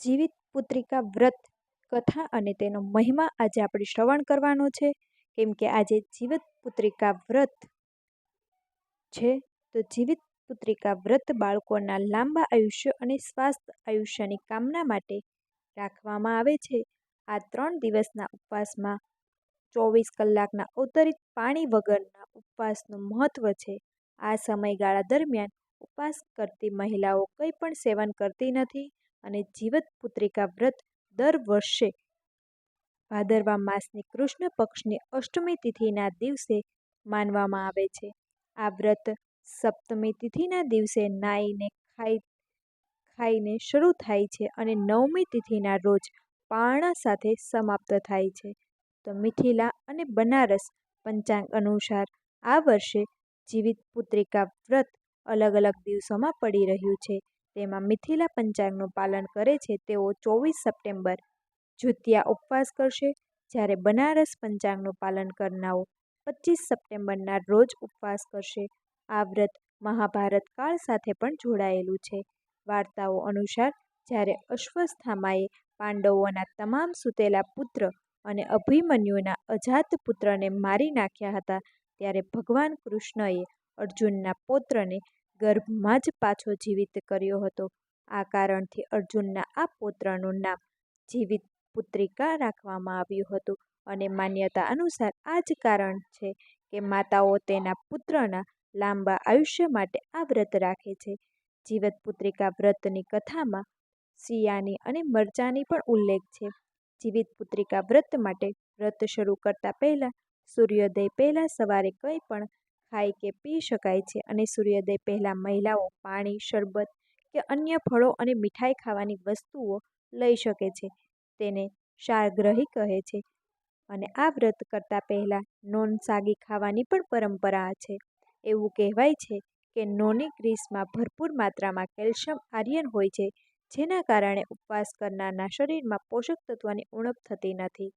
જીવિત પુત્રિકા, વ્રત, કથા અને તેનો મહિમા આજે આપણે શ્રવણ કરવાનો છે. કેમ કે આજે જીવિત પુત્રિકા, વ્રત છે, તો જીવિત પુત્રિકા, વ્રત બાળકોના લાંબા આયુષ્ય અને સ્વાસ્થ્ય આયુષ્યની કામના માટે રાખવામાં આવે છે. આ ત્રણ દિવસના ઉપવાસમાં ચોવીસ કલાકના અવતરિત પાણી વગરના ઉપવાસનું મહત્વ છે. આ સમયગાળા દરમિયાન ઉપવાસ કરતી મહિલાઓ કંઈ પણ સેવન કરતી નથી. અને જીવત પુત્રિકા વ્રત દર વર્ષે ભાદરવા માસની કૃષ્ણ પક્ષની અષ્ટમી તિથિના દિવસે માનવામાં આવે છે. આ વ્રત સપ્તમી તિથિના દિવસે નાઈને ખાઈ, ખાઈને શરૂ થાય છે અને નવમી તિથિના રોજ પારણા સાથે સમાપ્ત થાય છે. તો મિથિલા અને બનારસ પંચાંગ અનુસાર આ વર્ષે જીવિત પુત્રિકા વ્રત અલગ અલગ દિવસોમાં પડી રહ્યું છે. તેમાં મિથિલા પંચાંગનું પાલન કરે છે, તેઓ ચોવીસ સપ્ટેમ્બર જુતિયા ઉપવાસ કરશે, જ્યારે બનારસ પંચાંગનું પાલન કરનારો પચીસ સપ્ટેમ્બરના રોજ ઉપવાસ કરશે. આ વ્રત મહાભારત કાળ સાથે પણ જોડાયેલું છે. વાર્તાઓ અનુસાર, જ્યારે અશ્વસ્થામાએ પાંડવોના તમામ સૂતેલા પુત્ર અને અભિમન્યુના અજાત પુત્રને મારી નાખ્યા હતા, ત્યારે ભગવાન કૃષ્ણએ અર્જુનના પૌત્રને ગર્ભમાં જ પાછો જીવિત કર્યો હતો. આ કારણથી અર્જુનના આ પુત્રનું નામ જીવિત પુત્રિકા રાખવામાં આવ્યું હતું અને માન્યતા અનુસાર આ જ કારણ છે કે માતાઓ તેના પુત્રના લાંબા આયુષ્ય માટે આ વ્રત રાખે છે. જીવત પુત્રિકા વ્રતની કથામાં સિયાની અને મરચાની પણ ઉલ્લેખ છે. જીવિત પુત્રિકા વ્રત માટે વ્રત શરૂ કરતા પહેલાં સૂર્યોદય પહેલાં સવારે કંઈ પણ ખાઈ કે પી શકાય છે અને સૂર્યોદય પહેલાં મહિલાઓ પાણી, શરબત કે અન્ય ફળો અને મીઠાઈ ખાવાની વસ્તુઓ લઈ શકે છે. તેને શારગ્રહી કહે છે અને આ વ્રત કરતાં પહેલાં નોન સાગી ખાવાની પણ પરંપરા છે. એવું કહેવાય છે કે નોની ગ્રીસમાં ભરપૂર માત્રામાં કેલ્શિયમ આર્યન હોય છે, જેના કારણે ઉપવાસ કરનારના શરીરમાં પોષક તત્વની ઉણપ થતી નથી.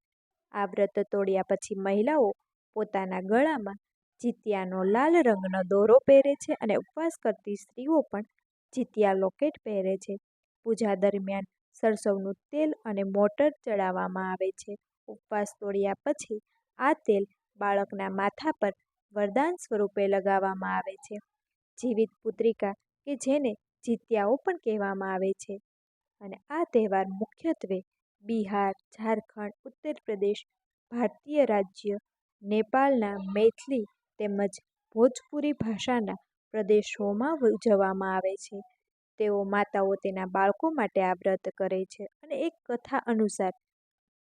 આ વ્રત તોડ્યા પછી મહિલાઓ પોતાના ગળામાં જીતિયાનો લાલ રંગનો દોરો પહેરે છે અને ઉપવાસ કરતી સ્ત્રીઓ પણ જીતિયા લોકેટ પહેરે છે. પૂજા દરમિયાન સરસવનું તેલ અને મોટર ચડાવવામાં આવે છે. ઉપવાસ તોડ્યા પછી આ તેલ બાળકના માથા પર વરદાન સ્વરૂપે લગાવવામાં આવે છે. જીવિત પુત્રિકા કે જેને જીત્યાઓ પણ કહેવામાં આવે છે. અને આ તહેવાર મુખ્યત્વે બિહાર, ઝારખંડ, ઉત્તર પ્રદેશ, ભારતીય રાજ્ય, નેપાળના મૈથિલી તેમજ ભોજપુરી ભાષાના પ્રદેશોમાં ઉજવવામાં આવે છે. તેઓ માતાઓ તેના બાળકો માટે આ વ્રત કરે છે અને એક કથા અનુસાર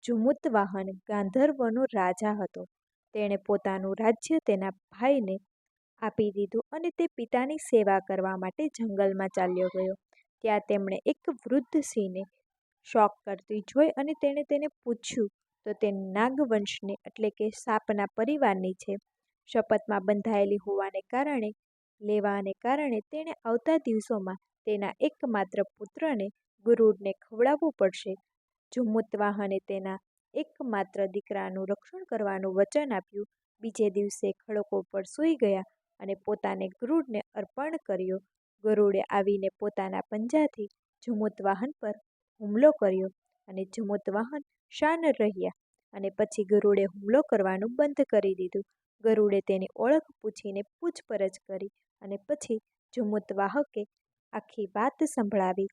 જુમુતવાહન ગાંધર્વનો રાજા હતો. તેણે પોતાનું રાજ્ય તેના ભાઈને આપી દીધું અને તે પિતાની સેવા કરવા માટે જંગલમાં ચાલ્યો ગયો. ત્યાં તેમણે એક વૃદ્ધ સિંહને શોક કરતી જોઈ અને તેણે તેને પૂછ્યું, તો તે નાગવંશને એટલે કે સાપના પરિવારની છે? શપથમાં બંધાયેલી હોવાને કારણે, લેવાને કારણે તેણે આવતા દિવસોમાં તેના એકમાત્ર પુત્રને ગુરુડને ખવડાવવું પડશે. જુમુતવાહને તેના એકમાત્ર દીકરાનું રક્ષણ કરવાનું વચન આપ્યું, બીજે દિવસે ખડકો પર સૂઈ ગયા અને પોતાને ગરુડને અર્પણ કર્યો. ગરુડે આવીને પોતાના પંજાથી જુમુતવાહન પર હુમલો કર્યો અને જુમુતવાહન શાન રહ્યા અને પછી ગરુડે હુમલો કરવાનું બંધ કરી દીધું. ગરુડે તેની ઓળખ પૂછીને પૂછપરછ કરી અને પછી જુમુતવાહકે આખી વાત સંભળાવી.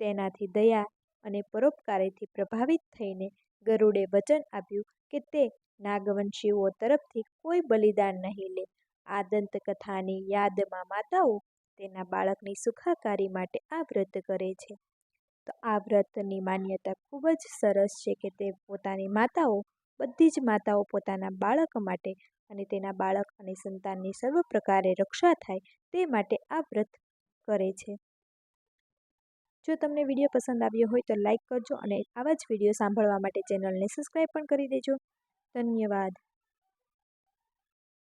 તેનાથી દયા અને પરોપકારીથી પ્રભાવિત થઈને ગરુડે વચન આપ્યું કે તે નાગવંશીઓ તરફથી કોઈ બલિદાન નહીં લે. આ દંતકથાની યાદમાં માતાઓ તેના બાળકની સુખાકારી માટે આ વ્રત કરે છે. તો આ વ્રતની માન્યતા ખૂબ જ સરસ છે કે તે પોતાની માતાઓ બધી જ માતાઓ પોતાના બાળક માટે અને તેના બાળક અને સંતાનની સર્વ પ્રકારે રક્ષા થાય તે માટે આ વ્રત કરે છે. જો તમને વીડિયો પસંદ આવ્યો હોય તો લાઈક કરજો અને આવા જ વીડિયો સાંભળવા માટે ચેનલને સબસ્ક્રાઈબ પણ કરી દેજો. ધન્યવાદ.